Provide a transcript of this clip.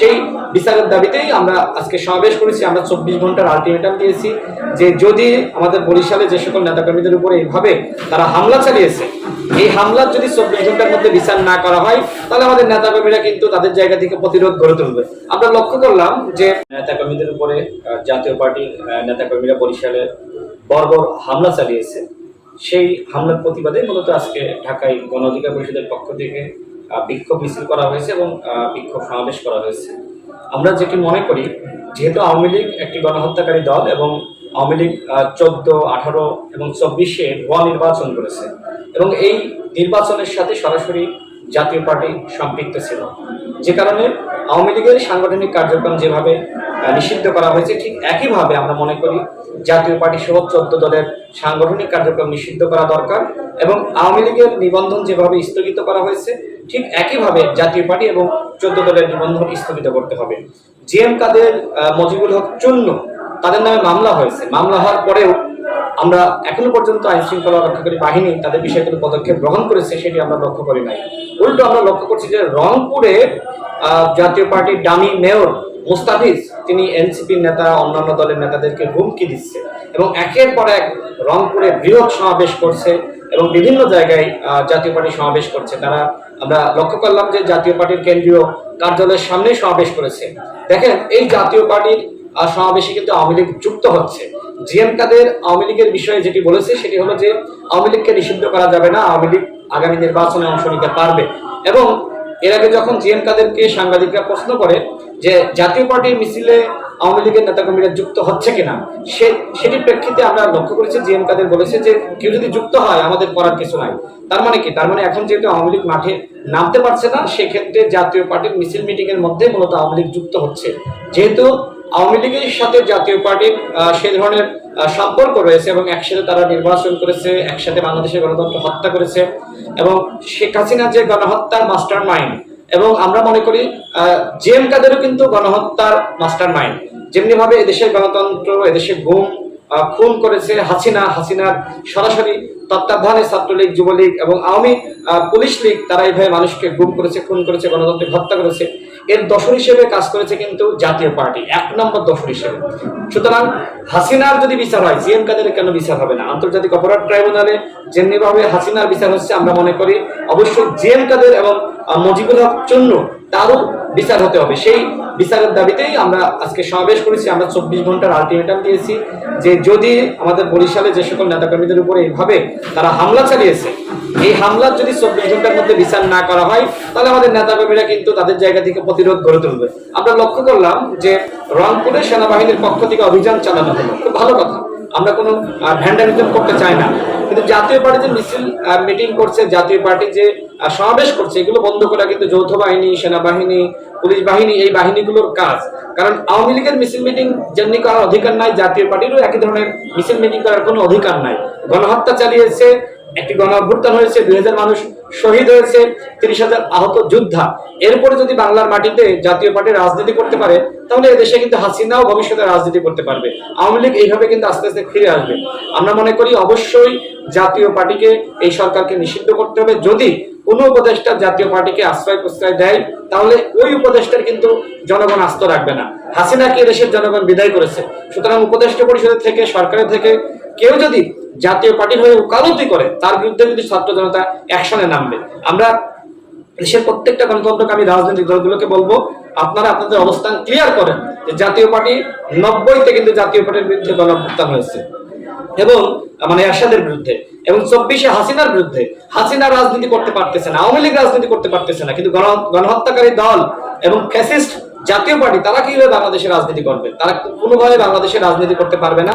সেই বিচারের দাবিতেই আমরা আজকে সমাবেশ করেছি। আমরা চব্বিশ ঘণ্টার আলটিমেটাম দিয়েছি যে যদি আমাদের বরিশালে যে সকল নেতাকর্মীদের উপরে এইভাবে তারা হামলা চালিয়েছে এই হামলার যদি চব্বিশ ঘণ্টার মধ্যে বিচার না করা হয় তাহলে আমাদের নেতাকর্মীরা কিন্তু তাদের জায়গা থেকে প্রতিরোধ গড়ে তুলবে। আমরা লক্ষ্য করলাম যে নেতাকর্মীদের উপরে জাতীয় পার্টির আহ, নেতাকর্মীরা বরিশালে বর্বর হামলা চালিয়েছে। সেই হামলার প্রতিবাদে মূলত আজকে ঢাকায় গণ অধিকার পরিষদের পক্ষ থেকে বিক্ষোভ মিছিল করা হয়েছে এবং বিক্ষোভ সমাবেশ করা হয়েছে। আমরা যেটি মনে করি, যেহেতু আওয়ামী লীগ একটি গণহত্যাকারী দল এবং আওয়ামী লীগ চোদ্দ, আঠারো এবং চব্বিশে ভুয়া নির্বাচন করেছে এবং এই নির্বাচনের সাথে সরাসরি জাতীয় পার্টি সম্পৃক্ত ছিল। যে কারণে আওয়ামী লীগের সাংগঠনিক কার্যক্রম যেভাবে নিষিদ্ধ করা হয়েছে। ঠিক একইভাবে আমরা মনে করি জাতীয় পার্টি সহ চোদ্দ দলের সাংগঠনিক কার্যক্রম নিষিদ্ধ করা দরকার এবং আওয়ামী লীগের নিবন্ধন যেভাবে স্থগিত করা হয়েছে ঠিক একইভাবে জাতীয় পার্টি এবং চোদ্দ দলের নিবন্ধন স্থগিত করতে হবে। জিএম কাদের আহ, মজিবুল হক চূন্য তাদের নামে মামলা হয়েছে। মামলা হওয়ার পরেও আমরা এখনও পর্যন্ত আইন শৃঙ্খলা রক্ষাকারী বাহিনী তাদের বিষয়ে কোনো পদক্ষেপ গ্রহণ করেছে সেটি আমরা লক্ষ্য করি নাই। উল্টো আমরা লক্ষ্য করছি যে রংপুরে জাতীয় পার্টির ডামি মেয়র মুস্তাফিজ, তিনি এনসিপির নেতা, অন্যান্য দলের নেতাদেরকে হুমকি দিচ্ছে এবং একের পর এক রংপুরে বৃহৎ সমাবেশ করছে এবং বিভিন্ন জায়গায় জাতীয় পার্টি সমাবেশ করছে। তারা, আমরা লক্ষ্য করলাম যে জাতীয় পার্টির কেন্দ্রীয় কার্যালয়ের সামনে সমাবেশ করেছে। দেখেন, এই জাতীয় পার্টির সমাবেশে কিন্তু আওয়ামী লীগ যুক্ত হচ্ছে। জিএম কাদের আওয়ামী লীগের বিষয়ে যেটি বলেছে, সেটি হলো যে আওয়ামী লীগকে নিষিদ্ধ করা যাবে না, আওয়ামী লীগ আগামী নির্বাচনে অংশ নিতে পারবে। এবং এর আগে যখন জিএম কাদেরকে সাংবাদিকরা প্রশ্ন করে যে জাতীয় পার্টির মিছিলে আওয়ামী লীগের নেতাকর্মীরা যুক্ত হচ্ছে কিনা, সে, সেটির প্রেক্ষিতে আমরা লক্ষ্য করেছি, জিএম কাদের বলেছে যে কেউ যদি যুক্ত হয়, আমাদের করার কিছু নাই। তার মানে কি? তার মানে এখন যেহেতু আওয়ামী লীগ মাঠে নামতে পারছে না, সেক্ষেত্রে জাতীয় পার্টির মিছিল মিটিং এর মধ্যে মূলত আওয়ামী লীগ যুক্ত হচ্ছে। যেহেতু আওয়ামী লীগের সাথে জাতীয় পার্টির সে ধরনের সম্পর্ক রয়েছে এবং একসাথে তারা নির্বাচন করেছে, একসাথে বাংলাদেশের গণতন্ত্র হত্যা করেছে এবং শেখ হাসিনা যে গণহত্যার মাস্টার মাইন্ড এবং আমরা মনে করি জেম কাদেরও কিন্তু গণহত্যার মাস্টার মাইন্ড যেমনি ভাবে এদেশের গণতন্ত্র এদেশে আহ, খুন করেছে হাসিনা হাসিনার সরাসরি তত্ত্বাবধানে ছাত্রলীগ, যুবলীগ এবং আওয়ামী পুলিশ লীগ তারা এইভাবে মানুষকে গুম করেছে, খুন করেছে, গণতন্ত্রকে হত্যা করেছে। এর দশর হিসেবে কাজ করেছে কিন্তু জাতীয় পার্টি, এক নম্বর দশর হিসেবে। সুতরাং হাসিনার যদি বিচার হয়, জিএম কাদের কেন বিচার হবে না? আন্তর্জাতিক অপরাধ ট্রাইব্যুনালে যেমনিভাবে হাসিনার বিচার হচ্ছে, আমরা মনে করি, অবশ্যই জিএম কাদের এবং মুজিবুল হক চন্ন তারও বিচার হতে হবে। সেই বিচারের দাবিতেই আমরা আজকে সমাবেশ করেছি। আমরা চব্বিশ ঘণ্টার আলটিমেটাম দিয়েছি যে যদি আমাদের বরিশালে যে সকল নেতাকর্মীদের উপরে এইভাবে তারা হামলা চালিয়েছে, এই হামলার যদি চব্বিশ ঘণ্টার মধ্যে বিচার না করা হয়, তাহলে আমাদের নেতাকর্মীরা কিন্তু তাদের জায়গা থেকে প্রতিরোধ গড়ে তুলবে। আমরা লক্ষ্য করলাম যে রংপুরে সেনাবাহিনীর পক্ষ থেকে অভিযান চালানো হলো। খুব ভালো কথা। আমরা কোনো ভ্যান্ডালিজম করতে চাই না। কিন্তু জাতীয় পার্টি যে মিছিল মিটিং করছে, জাতীয় পার্টি যে সমাবেশ করছে, এগুলো বন্ধ করা কিন্তু যৌথ বাহিনী, সেনাবাহিনী, পুলিশ বাহিনী, এই বাহিনীগুলোর কাজ। কারণ আওয়ামী লীগের মিছিল মিটিং যেমনি করার অধিকার নাই, জাতীয় পার্টিরও একই ধরনের মিছিল মিটিং করার কোনো অধিকার নাই। গণহত্যা চালিয়েছে একটি গণ অভ্যুত্থান হয়েছে, দুই হাজার মানুষ শহীদ হয়েছে, তিরিশ হাজার আহত যোদ্ধা। এরপরে যদি বাংলার মাটিতে জাতীয় পার্টি রাজনীতি করতে পারে, তাহলে এদেশে কিন্তু হাসিনাও ভবিষ্যতে রাজনীতি করতে পারবে। আওয়ামী লীগ এইভাবে কিন্তু আস্তে আস্তে ফিরে আসবে। আমরা মনে করি অবশ্যই জাতীয় পার্টিকে এই সরকারকে নিষিদ্ধ করতে হবে। যদি কোনো উপদেষ্টা জাতীয় পার্টিকে আশ্রয় প্রশ্রয় দেয়, তাহলে ওই উপদেষ্টার কিন্তু জনগণ আস্থ রাখবে না। হাসিনাকে দেশের জনগণ বিদায় করেছে? সুতরাং উপদেষ্টা পরিষদের থেকে, সরকারের থেকে কেউ যদি জাতীয় পার্টির হয়ে উকালতি করে, তার বিরুদ্ধে কিন্তু ছাত্র জনতা অ্যাকশনে নামবে। আমরা দেশের প্রত্যেকটা গণতন্ত্রকামী রাজনৈতিক দলগুলোকে বলব, আপনারা আপনাদের অবস্থান ক্লিয়ার করেন যে জাতীয় পার্টি নব্বইতে কিন্তু জাতীয় পার্টির বিরুদ্ধে গণঅভ্যুত্থান হয়েছে। এবং মানে এরশাদের বিরুদ্ধে এবং চব্বিশে হাসিনার বিরুদ্ধে। হাসিনা রাজনীতি করতে পারতেছে না, আওয়ামী লীগ রাজনীতি করতে পারতেছে না, কিন্তু গণহত্যাকারী দল এবং ফ্যাসিস্ট জাতীয় পার্টি, তারা কীভাবে বাংলাদেশে রাজনীতি করবে? তারা কোনোভাবে বাংলাদেশে রাজনীতি করতে পারবে না।